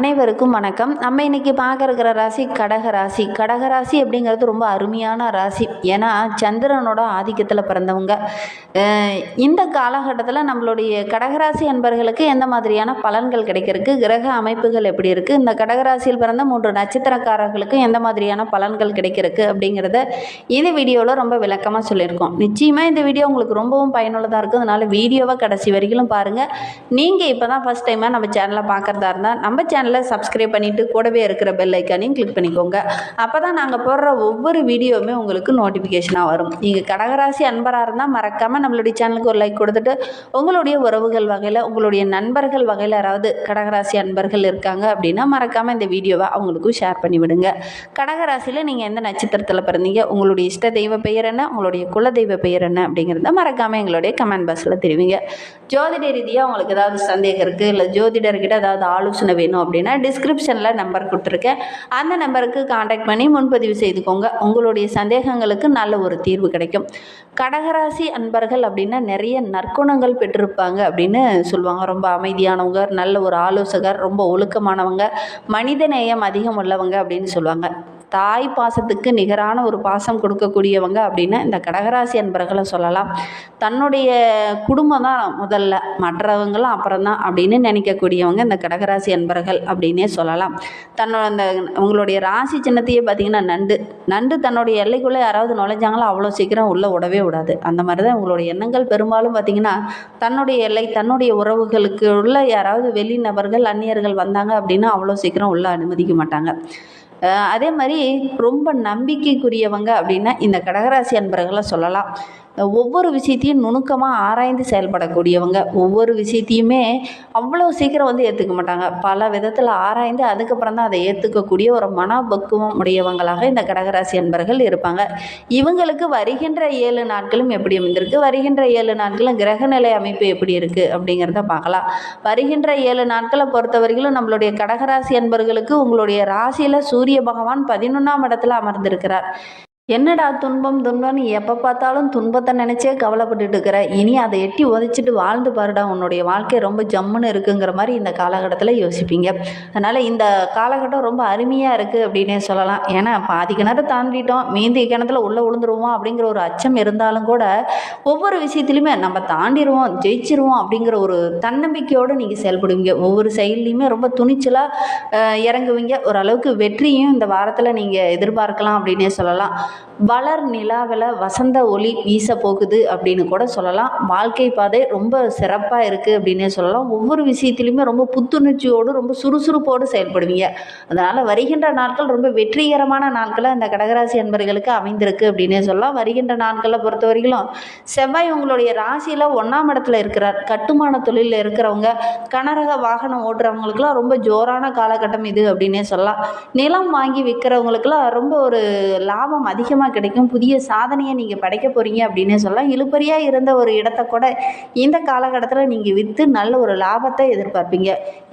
அனைவருக்கும் வணக்கம். நம்ம இன்னைக்கு பார்க்க இருக்கிற ராசி கடகராசி கடகராசி அப்படிங்கிறது ரொம்ப அருமையான ராசி. ஏன்னா சந்திரனோட ஆதிக்கத்தில் பிறந்தவங்க. இந்த காலகட்டத்தில் நம்மளுடைய கடகராசி அன்பர்களுக்கு எந்த மாதிரியான பலன்கள் கிடைக்கிறதுக்கு கிரக அமைப்புகள் எப்படி இருக்குது இந்த கடகராசியில் பிறந்த மூன்று நட்சத்திரக்காரர்களுக்கு எந்த மாதிரியான பலன்கள் கிடைக்கிறதுக்கு அப்படிங்கிறத இந்த வீடியோவில் ரொம்ப விளக்கமாக சொல்லியிருக்கோம். நிச்சயமாக இந்த வீடியோ உங்களுக்கு ரொம்பவும் பயனுள்ளதாக இருக்கும். அதனால் வீடியோவை கடைசி வரைக்கும் பாருங்கள் நீங்கள் இப்போ தான் ஃபஸ்ட் டைமாக நம்ம சேனலை பார்க்குறதா இருந்தால் நம்ம சேனல் சப்ஸ்கிரைப் பண்ணிவிட்டு கூடவே இருக்கிற பெல் ஐக்கானையும் கிளிக் பண்ணிக்கோங்க. அப்போ தான் நாங்கள் போடுற ஒவ்வொரு வீடியோவுமே உங்களுக்கு நோட்டிஃபிகேஷனாக வரும். நீங்கள் கடகராசி அன்பராக இருந்தால் மறக்காமல் நம்மளுடைய சேனலுக்கு ஒரு லைக் கொடுத்துட்டு உங்களுடைய உறவுகள் வகையில் உங்களுடைய நண்பர்கள் வகையில் யாராவது கடகராசி அன்பர்கள் இருக்காங்க அப்படின்னா மறக்காமல் இந்த வீடியோவை அவங்களுக்கும் ஷேர் பண்ணி விடுங்க. கடகராசியில் நீங்கள் எந்த நட்சத்திரத்தில் பிறந்தீங்க உங்களுடைய இஷ்ட தெய்வ பெயர் என்ன உங்களுடைய குல தெய்வ பெயர் என்ன அப்படிங்கிறத மறக்காமல் எங்களுடைய கமெண்ட் பாக்ஸில் தெரிவிங்க. ஜோதிட ரீதியாக உங்களுக்கு ஏதாவது சந்தேகம் இருக்குது இல்லை ஜோதிடர்கிட்ட ஏதாவது ஆலோசனை வேணும் அப்படின்னு அப்படின்னா டிஸ்கிரிப்ஷனில் நம்பர் கொடுத்துருக்கேன். அந்த நம்பருக்கு காண்டாக்ட் பண்ணி முன்பதிவு செய்துக்கோங்க. உங்களுடைய சந்தேகங்களுக்கு நல்ல ஒரு தீர்வு கிடைக்கும். கடகராசி அன்பர்கள் அப்படின்னா நிறைய நற்குணங்கள் பெற்றிருப்பாங்க அப்படின்னு சொல்லுவாங்க. ரொம்ப அமைதியானவங்க நல்ல ஒரு ஆலோசகர் ரொம்ப ஒழுக்கமானவங்க மனிதநேயம் அதிகம் உள்ளவங்க அப்படின்னு சொல்லுவாங்க. தாய் பாசத்துக்கு நிகரான ஒரு பாசம் கொடுக்கக்கூடியவங்க அப்படின்னா இந்த கடகராசி அன்பர்களை சொல்லலாம். தன்னுடைய குடும்பம் தான் முதல்ல. மற்றவங்களும் அப்புறம் தான் அப்படின்னு நினைக்கக்கூடியவங்க இந்த கடகராசி அன்பர்கள் அப்படின்னே சொல்லலாம். தன்னோட அந்த உங்களுடைய ராசி சின்னத்தையே பார்த்தீங்கன்னா நண்டு. நண்டு தன்னுடைய எல்லைக்குள்ளே யாராவது நுழைஞ்சாங்களோ அவ்வளோ சீக்கிரம் உள்ளே விடவே விடாது. அந்த மாதிரி தான் உங்களுடைய எண்ணங்கள். பெரும்பாலும் பார்த்தீங்கன்னா தன்னுடைய எல்லை தன்னுடைய உறவுகளுக்கு உள்ள யாராவது வெளி நபர்கள் அந்நியர்கள் வந்தாங்க அப்படின்னா அவ்வளோ சீக்கிரம் உள்ளே அனுமதிக்க மாட்டாங்க. அதே மாதிரி ரொம்ப நம்பிக்கைக்குரியவங்க அப்படின்னா இந்த கடகராசி அன்பர்களை சொல்லலாம். ஒவ்வொரு விஷயத்தையும் நுணுக்கமாக ஆராய்ந்து செயல்படக்கூடியவங்க. ஒவ்வொரு விஷயத்தையுமே அவ்வளோ சீக்கிரம் வந்து ஏற்றுக்க மாட்டாங்க. பல விதத்தில் ஆராய்ந்து அதுக்கப்புறம் தான் அதை ஏற்றுக்கக்கூடிய ஒரு மனப்பக்குவம் உடையவங்களாக இந்த கடகராசி அன்பர்கள் இருப்பாங்க. இவங்களுக்கு வருகின்ற ஏழு நாட்களும் எப்படி அமைந்திருக்கு? வருகின்ற ஏழு நாட்களும் கிரகநிலை அமைப்பு எப்படி இருக்குது அப்படிங்கிறத பார்க்கலாம். வருகின்ற ஏழு நாட்களை பொறுத்தவரையிலும் நம்மளுடைய கடகராசி அன்பர்களுக்கு உங்களுடைய ராசியில் சூரிய பகவான் பதினொன்றாம் இடத்துல அமர்ந்திருக்கிறார். என்னடா துன்பம் துன்பம்னு எப்போ பார்த்தாலும் துன்பத்தை நினச்சே கவலைப்பட்டுட்டு இருக்கிற இனி அதை எட்டி உதைச்சிட்டு வாழ்ந்து பாருடா உன்னுடைய வாழ்க்கை ரொம்ப ஜம்முன்னு இருக்குங்கிற மாதிரி இந்த காலகட்டத்தில் யோசிப்பீங்க. அதனால் இந்த காலகட்டம் ரொம்ப அருமையாக இருக்குது அப்படின்னே சொல்லலாம். ஏன்னா பாதி கிணறு தாண்டிட்டோம் மீந்தி கிணத்துல உள்ளே விழுந்துருவோம் அப்படிங்கிற ஒரு அச்சம் இருந்தாலும் கூட ஒவ்வொரு விஷயத்துலையுமே நம்ம தாண்டிடுவோம் ஜெயிச்சிருவோம் அப்படிங்கிற ஒரு தன்னம்பிக்கையோடு நீங்கள் செயல்படுவீங்க. ஒவ்வொரு செயல்லையுமே ரொம்ப துணிச்சலாக இறங்குவீங்க. ஓரளவுக்கு வெற்றியும் இந்த வாரத்தில் நீங்கள் எதிர்பார்க்கலாம் அப்படின்னே சொல்லலாம். வளர் நிலாவில் வசந்த ஒளி வீச போகுது அப்படின்னு கூட சொல்லலாம். வாழ்க்கை பாதை ரொம்ப சிறப்பாக இருக்குது அப்படின்னே சொல்லலாம். ஒவ்வொரு விஷயத்துலையுமே ரொம்ப புத்துணர்ச்சியோடு ரொம்ப சுறுசுறுப்போடு செயல்படுவீங்க. அதனால் வருகின்ற நாட்கள் ரொம்ப வெற்றிகரமான நாட்களாக இந்த கடகராசி அன்பர்களுக்கு அமைந்திருக்கு அப்படின்னே சொல்லலாம். வருகின்ற நாட்களை பொறுத்த வரைக்கும் செவ்வாய் உங்களுடைய ராசியில் ஒன்றாம் இடத்துல இருக்கிறார். கட்டுமான தொழிலில் இருக்கிறவங்க கனரக வாகனம் ஓட்டுறவங்களுக்குலாம் ரொம்ப ஜோரான காலகட்டம் இது அப்படின்னே சொல்லலாம். நிலம் வாங்கி விற்கிறவங்களுக்குலாம் ரொம்ப ஒரு லாபம் அதிகமாக கிடைக்கும். புதிய சாதனையை நீங்கள் படைக்க போகிறீங்க அப்படின்னே சொல்லலாம். இழுப்பறியாக இருந்த ஒரு இடத்த கூட இந்த காலகட்டத்தில் நீங்கள் விற்று நல்ல ஒரு லாபத்தை எதிர்பார்ப்பீங்க.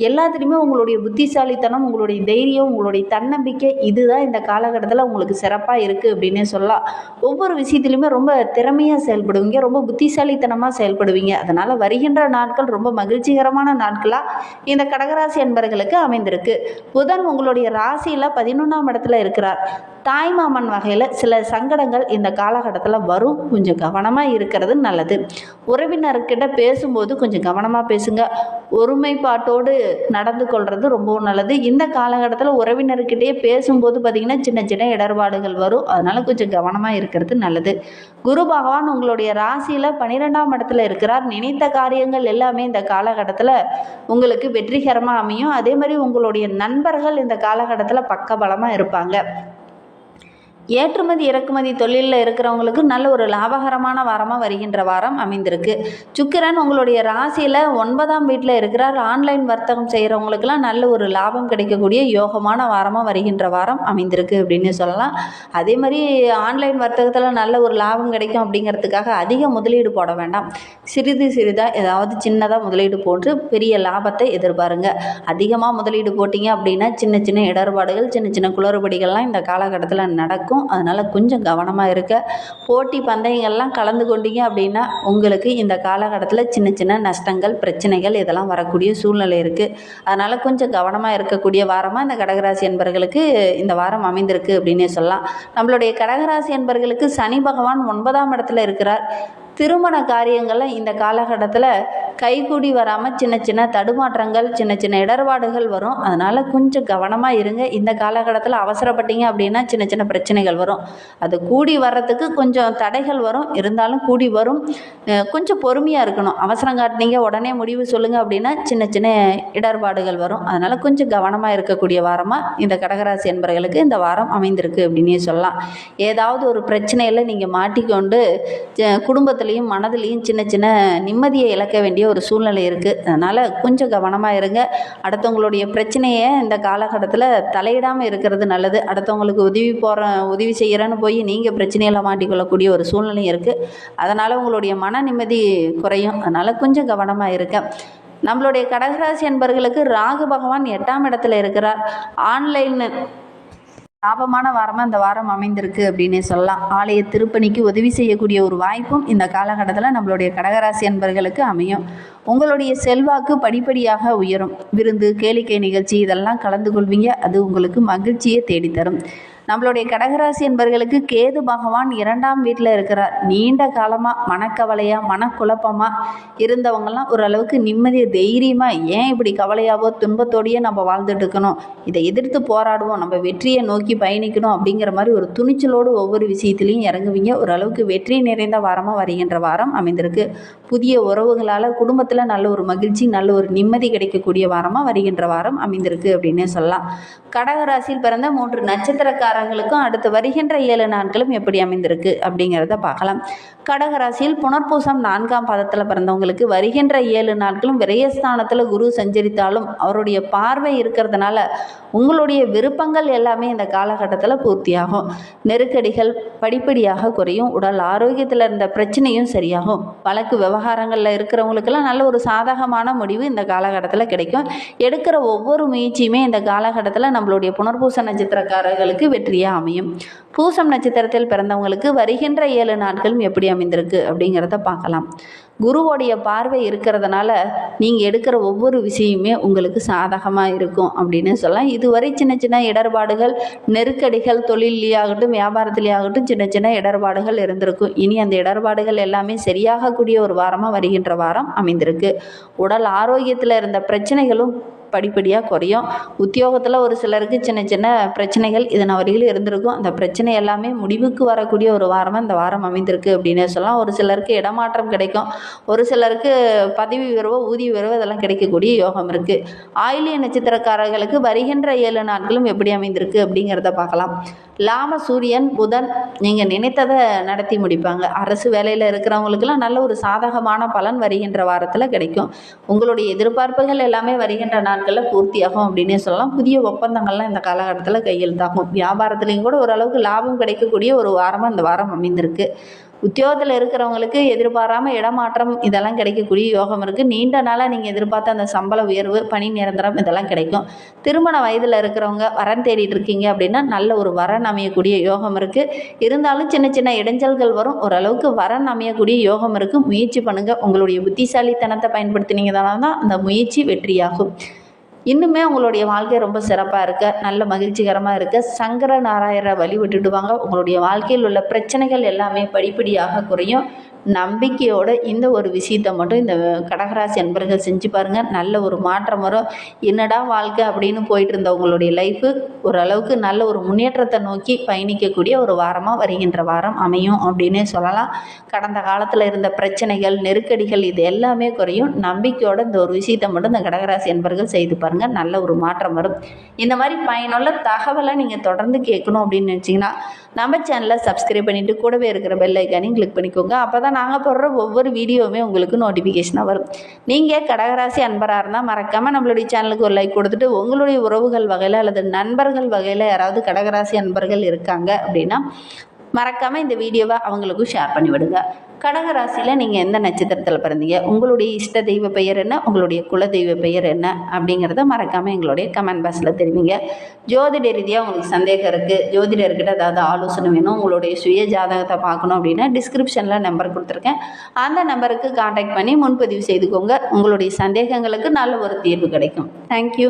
எல்லாத்துலேயுமே உங்களுடைய புத்திசாலித்தனம் உங்களுடைய தைரியம் உங்களுடைய தன்னம்பிக்கை இதுதான் இந்த காலகட்டத்தில் உங்களுக்கு சிறப்பாக இருக்குது அப்படின்னே சொல்லலாம். ஒவ்வொரு விஷயத்துலையுமே ரொம்ப திறமையாக செயல்படுவீங்க. ரொம்ப புத்திசாலித்தனமாக செயல்படுவீங்க. அதனால் வருகின்ற நாட்கள் ரொம்ப மகிழ்ச்சிகரமான நாட்களாக இந்த கடகராசி என்பர்களுக்கு அமைந்திருக்கு. புதன் உங்களுடைய ராசியில் பதினொன்றாம் இடத்துல இருக்கிறார். தாய்மாமன் வகையில் சில சங்கடங்கள் இந்த காலகட்டத்தில் வரும். கொஞ்சம் கவனமாக இருக்கிறது நல்லது. உறவினர்கிட்ட பேசும்போது கொஞ்சம் கவனமாக பேசுங்க. ஒருமைப்பாட்டோடு நடந்து கொள்வது ரொம்பவும் நல்லது. இந்த காலகட்டத்தில் உறவினர்கிட்டயே பேசும்போது பார்த்திங்கன்னா சின்ன சின்ன இடர்பாடுகள் வரும். அதனால் கொஞ்சம் கவனமாக இருக்கிறது நல்லது. குரு பகவான் உங்களுடைய ராசியில் பன்னிரெண்டாம் இடத்துல இருக்கிறார். நினைத்த காரியங்கள் எல்லாமே இந்த காலகட்டத்தில் உங்களுக்கு வெற்றிகரமாக அமையும். அதே மாதிரி உங்களுடைய நண்பர்கள் இந்த காலகட்டத்தில் பக்கபலமாக இருப்பாங்க. ஏற்றுமதி இறக்குமதி தொழிலில் இருக்கிறவங்களுக்கு நல்ல ஒரு லாபகரமான வாரமாக வருகின்ற வாரம் அமைந்திருக்கு. சுக்கிரன் உங்களுடைய ராசியில் ஒன்பதாம் வீட்டில் இருக்கிறார். ஆன்லைன் வர்த்தகம் செய்கிறவங்களுக்கெல்லாம் நல்ல ஒரு லாபம் கிடைக்கக்கூடிய யோகமான வாரமாக வருகின்ற வாரம் அமைந்திருக்கு அப்படின்னு சொல்லலாம். அதே மாதிரி ஆன்லைன் வர்த்தகத்தில் நல்ல ஒரு லாபம் கிடைக்கும் அப்படிங்கிறதுக்காக அதிக முதலீடு போட வேண்டாம். சிறிது சிறிதாக ஏதாவது சின்னதாக முதலீடு போட்டு பெரிய லாபத்தை எதிர்பாருங்க. அதிகமாக முதலீடு போட்டிங்க அப்படின்னா சின்ன சின்ன இடர்பாடுகள் சின்ன சின்ன குளறுபடிகள்லாம் இந்த காலகட்டத்தில் நடக்கும். இருக்கும். அதனால் கொஞ்சம் கவனமாக இருக்க. போட்டி பந்தயங்கள்லாம் கலந்து கொண்டீங்க அப்படின்னா உங்களுக்கு இந்த காலகட்டத்தில் சின்ன சின்ன நஷ்டங்கள் பிரச்சனைகள் இதெல்லாம் வரக்கூடிய சூழ்நிலை இருக்குது அதனால் கொஞ்சம் கவனமாக இருக்கக்கூடிய வாரமாக இந்த கடகராசி என்பர்களுக்கு இந்த வாரம் அமைந்திருக்கு அப்படின்னே சொல்லலாம். நம்மளுடைய கடகராசி என்பர்களுக்கு சனி பகவான் ஒன்பதாம் இடத்துல இருக்கிறார். திருமண காரியங்களில் இந்த காலகட்டத்தில் கைகூடி வராமல் சின்ன சின்ன தடுமாற்றங்கள் சின்ன சின்ன இடர்பாடுகள் வரும். அதனால் கொஞ்சம் கவனமாக இருங்க. இந்த காலகட்டத்தில் அவசரப்பட்டீங்க அப்படின்னா சின்ன சின்ன பிரச்சனைகள் வரும். அது கூடி வர்றதுக்கு கொஞ்சம் தடைகள் வரும். இருந்தாலும் கூடி வரும். கொஞ்சம் பொறுமையாக இருக்கணும். அவசரம் காட்டினீங்க உடனே முடிவு சொல்லுங்கள் அப்படின்னா சின்ன சின்ன இடர்பாடுகள் வரும். அதனால் கொஞ்சம் கவனமாக இருக்கக்கூடிய வாரமாக இந்த கடகராசி என்பவர்களுக்கு இந்த வாரம் அமைந்திருக்கு அப்படின்னே சொல்லலாம். ஏதாவது ஒரு பிரச்சனையில் நீங்கள் மாட்டிக்கொண்டு ஜ- மனதிலையும் சின்ன சின்ன நிம்மதியை இழக்க வேண்டிய ஒரு சூழ்நிலை இருக்குது அதனால் கொஞ்சம் கவனமாக இருங்க. அடுத்தவங்களுடைய பிரச்சனையை இந்த காலகட்டத்தில் தலையிடாமல் இருக்கிறது நல்லது. அடுத்தவங்களுக்கு உதவி போகிற உதவி செய்கிறேன்னு போய் நீங்கள் பிரச்சனையில் மாட்டிக்கொள்ளக்கூடிய ஒரு சூழ்நிலையும் இருக்குது அதனால் உங்களுடைய மன நிம்மதி குறையும். அதனால் கொஞ்சம் கவனமாக இருக்கேன் நம்மளுடைய கடகராசி என்பர்களுக்கு ராகு பகவான் எட்டாம் இடத்துல இருக்கிறார். ஆன்லைன் லாபமான வாரமாக இந்த வாரம் அமைந்திருக்கு அப்படின்னே சொல்லலாம். ஆலய திருப்பணிக்கு உதவி செய்யக்கூடிய ஒரு வாய்ப்பும் இந்த காலகட்டத்தில் நம்மளுடைய கடகராசி அன்பர்களுக்கு அமையும். உங்களுடைய செல்வாக்கு படிப்படியாக உயரும். விருந்து கேளிக்கை நிகழ்ச்சி இதெல்லாம் கலந்து கொள்வீங்க. அது உங்களுக்கு மகிழ்ச்சியை தேடித்தரும். நம்மளுடைய கடகராசி என்பர்களுக்கு கேது பகவான் இரண்டாம் வீட்டில் இருக்கிறார். நீண்ட காலமாக மனக்கவலையாக மனக்குழப்பமாக இருந்தவங்கெல்லாம் ஓரளவுக்கு நிம்மதியை தைரியமாக ஏன் இப்படி கவலையாவோ துன்பத்தோடையே நம்ம வாழ்ந்துட்டு இருக்கணும். இதை எதிர்த்து போராடுவோம். நம்ம வெற்றியை நோக்கி பயணிக்கணும் அப்படிங்கிற மாதிரி ஒரு துணிச்சலோடு ஒவ்வொரு விஷயத்துலையும் இறங்குவீங்க. ஓரளவுக்கு வெற்றி நிறைந்த வாரமாக வருகின்ற வாரம் அமைந்திருக்கு. புதிய உறவுகளால் குடும்பத்தில் நல்ல ஒரு மகிழ்ச்சி நல்ல ஒரு நிம்மதி கிடைக்கக்கூடிய வாரமாக வருகின்ற வாரம் அமைந்திருக்கு அப்படின்னே சொல்லலாம். கடகராசியில் பிறந்த மூன்று நட்சத்திரக்காரங்களுக்கும் அடுத்து வருகின்ற ஏழு நாட்களும் எப்படி அமைந்திருக்கு அப்படிங்கிறத பார்க்கலாம். கடகராசியில் புனர்பூசம் நான்காம் பாதத்தில் பிறந்தவங்களுக்கு வருகின்ற ஏழு நாட்களும் விரயஸ்தானத்தில் குரு சஞ்சரித்தாலும் அவருடைய பார்வை இருக்கிறதுனால உங்களுடைய விருப்பங்கள் எல்லாமே இந்த காலகட்டத்தில் பூர்த்தியாகும். நெருக்கடிகள் படிப்படியாக குறையும். உடல் ஆரோக்கியத்தில் இருந்த பிரச்சனையும் சரியாகும். வழக்கு விவகாரங்களில் இருக்கிறவங்களுக்கெல்லாம் நல்ல ஒரு சாதகமான முடிவு இந்த காலகட்டத்தில் கிடைக்கும். எடுக்கிற ஒவ்வொரு முயற்சியுமே இந்த காலகட்டத்தில் நம்மளுடைய புனர்பூச நட்சத்திரக்காரர்களுக்கு வெற்றி வெற்றியாக அமையும்? பூசம் நட்சத்திரத்தில் பிறந்தவங்களுக்கு வருகின்ற ஏழு நாட்களும் எப்படி அமைந்திருக்கு அப்படிங்கிறத பார்க்கலாம். குருவோடைய பார்வை இருக்கிறதுனால நீங்கள் எடுக்கிற ஒவ்வொரு விஷயமே உங்களுக்கு சாதகமாக இருக்கும் அப்படின்னு சொல்லலாம். இதுவரை சின்ன சின்ன இடர்பாடுகள் நெருக்கடிகள் தொழிலையாகட்டும் வியாபாரத்திலேயாகட்டும் சின்ன சின்ன இடர்பாடுகள் இருந்திருக்கும். இனி அந்த இடர்பாடுகள் எல்லாமே சரியாகக்கூடிய ஒரு வாரமாக வருகின்ற வாரம் அமைந்திருக்கு. உடல் ஆரோக்கியத்தில் இருந்த பிரச்சனைகளும் படிப்படியாக குறையும். உத்தியோகத்தில் ஒரு சிலருக்கு சின்ன சின்ன பிரச்சனைகள் இதன் வரையில் இருந்திருக்கும். அந்த பிரச்சனை எல்லாமே முடிவுக்கு வரக்கூடிய ஒரு வாரமாக இந்த வாரம் அமைந்திருக்கு அப்படின்னு சொல்லலாம். ஒரு சிலருக்கு இடமாற்றம் கிடைக்கும். ஒரு சிலருக்கு பதவி உயர்வோ ஊதிய உயர்வோ இதெல்லாம் கிடைக்கக்கூடிய யோகம் இருக்குது ஆயிலிய நட்சத்திரக்காரர்களுக்கு வருகின்ற ஏழு நாட்களும் எப்படி அமைந்திருக்கு அப்படிங்கிறத பார்க்கலாம். லாம சூரியன் புதன் நீங்கள் நினைத்ததை நடத்தி முடிப்பாங்க. அரசு வேலையில் இருக்கிறவங்களுக்கெல்லாம் நல்ல ஒரு சாதகமான பலன் வருகின்ற வாரத்தில் கிடைக்கும். உங்களுடைய எதிர்பார்ப்புகள் எல்லாமே வருகின்ற நாட்களில் பூர்த்தியாகும் அப்படின்னே சொல்லலாம். புதிய ஒப்பந்தங்கள்லாம் இந்த காலகட்டத்தில் கையெழுத்தாகும். வியாபாரத்துலேயும் கூட ஓரளவுக்கு லாபம் கிடைக்கக்கூடிய ஒரு வாரமாக இந்த வாரம் அமைந்திருக்கு. உத்தியோகத்தில் இருக்கிறவங்களுக்கு எதிர்பாராமல் இடமாற்றம் இதெல்லாம் கிடைக்கக்கூடிய யோகம் இருக்குது நீண்ட நாளாக நீங்கள் எதிர்பார்த்த அந்த சம்பள உயர்வு பணி நிரந்தரம் இதெல்லாம் கிடைக்கும். திருமண வயதில் இருக்கிறவங்க வரன் தேடிட்டு இருக்கீங்க அப்படின்னா நல்ல ஒரு வரன் அமையக்கூடிய யோகம் இருக்குது இருந்தாலும் சின்ன சின்ன இடைஞ்சல்கள் வரும். ஓரளவுக்கு வரன் அமையக்கூடிய யோகம் இருக்குது முயற்சி பண்ணுங்கள் உங்களுடைய புத்திசாலித்தனத்தை பயன்படுத்தினீங்கன்னா தான் அந்த முயற்சி வெற்றியாகும். இன்னுமே உங்களுடைய வாழ்க்கை ரொம்ப சிறப்பாக இருக்க. நல்ல மகிழ்ச்சிகரமாக இருக்க. சங்கர நாராயணரை வழிபட்டுடுவாங்க உங்களுடைய வாழ்க்கையில் உள்ள பிரச்சனைகள் எல்லாமே படிப்படியாக குறையும். நம்பிக்கையோட இந்த ஒரு விஷயத்தை மட்டும் இந்த கடகராசி அன்பர்கள் செஞ்சு பாருங்கள் நல்ல ஒரு மாற்றம் வரும். என்னடா வாழ்க்கை அப்படின்னு போயிட்டு இருந்தவங்களுடைய லைஃபு ஓரளவுக்கு நல்ல ஒரு முன்னேற்றத்தை நோக்கி பயணிக்கக்கூடிய ஒரு வாரமாக வருகின்ற வாரம் அமையும் அப்படின்னே சொல்லலாம். கடந்த காலத்தில் இருந்த பிரச்சனைகள் நெருக்கடிகள் இது எல்லாமே குறையும். நம்பிக்கையோட இந்த ஒரு விஷயத்தை மட்டும் இந்த கடகராசி அன்பர்கள் செய்து பாருங்கள் நல்ல ஒரு மாற்றம் வரும். இந்த மாதிரி பயனுள்ள தகவலை நீங்கள் தொடர்ந்து கேட்கணும் அப்படின்னு நினச்சிங்கன்னா நம்ம சேனலை சப்ஸ்கிரைப் பண்ணிவிட்டு கூடவே இருக்கிற பெல் ஐக்கானையும் கிளிக் பண்ணிக்கோங்க. அப்போ தான் நாங்கள் போடுற ஒவ்வொரு வீடியோவுமே உங்களுக்கு நோட்டிஃபிகேஷனாக வரும். நீங்கள் கடகராசி அன்பராக இருந்தால் மறக்காமல் நம்மளுடைய சேனலுக்கு ஒரு லைக் கொடுத்துட்டு உங்களுடைய உறவுகள் வகையில் அல்லது நண்பர்கள் வகையில் யாராவது கடகராசி அன்பர்கள் இருக்காங்க அப்படின்னா மறக்காமல் இந்த வீடியோவை அவங்களுக்கும் ஷேர் பண்ணி விடுங்க. கடக ராசியில் நீங்கள் எந்த நட்சத்திரத்தில் பிறந்தீங்க? உங்களுடைய இஷ்ட தெய்வ பெயர் என்ன? உங்களுடைய குல தெய்வ பெயர் என்ன? அப்படிங்கிறத மறக்காமல் எங்களுடைய கமெண்ட் பாக்ஸில் தெரிவிங்க. ஜோதிட ரீதியாக உங்களுக்கு சந்தேகம் இருக்குது ஜோதிடர்கிட்ட ஏதாவது ஆலோசனை வேணும் உங்களுடைய சுய ஜாதகத்தை பார்க்கணும் அப்படின்னா டிஸ்கிரிப்ஷனில் நம்பர் கொடுத்துருக்கேன். அந்த நம்பருக்கு காண்டாக்ட் பண்ணி முன்பதிவு செய்துக்கோங்க. உங்களுடைய சந்தேகங்களுக்கு நல்ல ஒரு தீர்வு கிடைக்கும். தேங்க்யூ